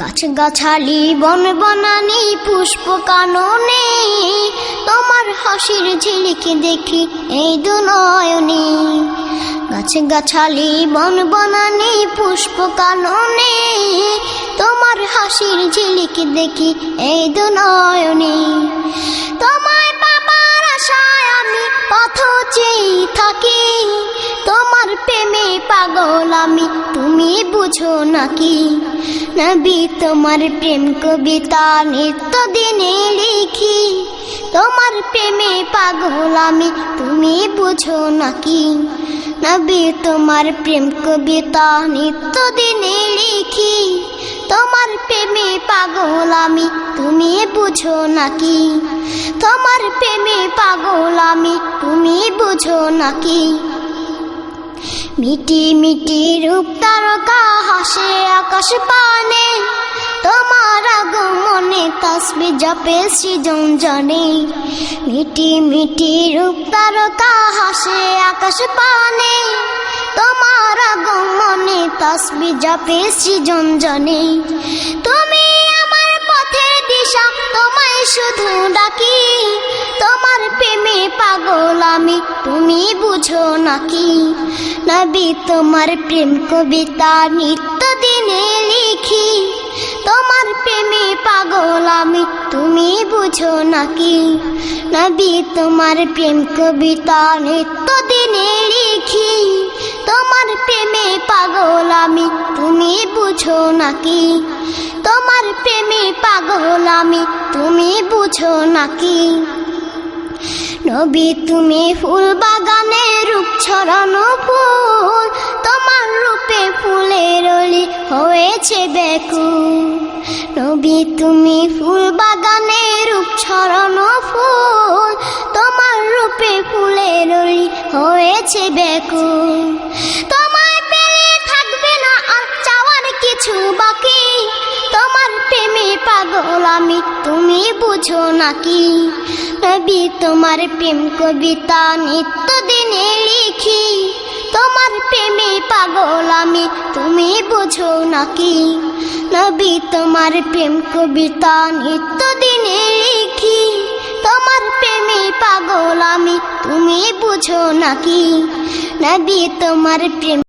গাছ গাছালি বন বনানি পুষ্প কাননে তোমার হাসির ঝিলিক দেখি এই দু নয়নে গাছ গাছালি বন বনানি পুষ্প কাননে তোমার হাসির ঝিলিক দেখি এই দু নয়নে তোমায় পাবার আশায় আমি পথ চেয়ে থাকি, তোমার প্রেমে পাগল আমি, তুমি বুঝো নাকি? নবী তোমার প্রেম কবিতা নিত্য দিনে লিখি। তোমার প্রেমে পাগল আমি, তুমি বুঝো নাকি? নবী, তোমার প্রেম কবিতা নিত্য দিনে লিখি। তোমার প্রেমে পাগল আমি, তুমি বুঝো নাকি? তোমার প্রেমে পাগল আমি, তুমি বুঝো নাকি? মিটি মিটি রূপ তারকা, হাসে আকাশ পানে। তোমার আগমনে তসবি জপে সৃজন জনে। মিটি মিটি রূপ তারকা, হাসে আকাশ পানে। তোমার আগমনে তসবি জপে সৃজন জনে। তুমি আমার পথের দিশা, তোমায় শুধু ডাকি। তুমি বুঝো নাকি নবী তোমার প্রেম কবিতা নিত্য দিনে লিখি। তোমার প্রেমে পাগল আমি, তুমি বুঝো নাকি নবী তোমার প্রেম কবিতা নিত্য দিনে লিখি। তোমার প্রেমে পাগল আমি, তুমি বুঝো নাকি তোমার প্রেমে পাগল আমি, তুমি বুঝো নাকি নবী, তুমি ফুল বাগানে রূপ ছড়ানো ফুল। তোমার রূপে ফুলের অলি হয়েছে বেকুল। নবী, তুমি ফুল বাগানে রূপ ছড়ানো ফুল। তোমার রূপে ফুলের অলি হয়েছে বেকুল। বুঝো নাকি? নবী তোমার প্রেম কবিতা নিত্য দিনে লিখি। তোমার প্রেমে পাগল আমি, তুমি বুঝো নাকি? নবী তোমার প্রেম কবিতা নিত্য দিনে লিখি। তোমার প্রেমে পাগল আমি, তুমি বুঝো নাকি? নবী তোমার প্রেম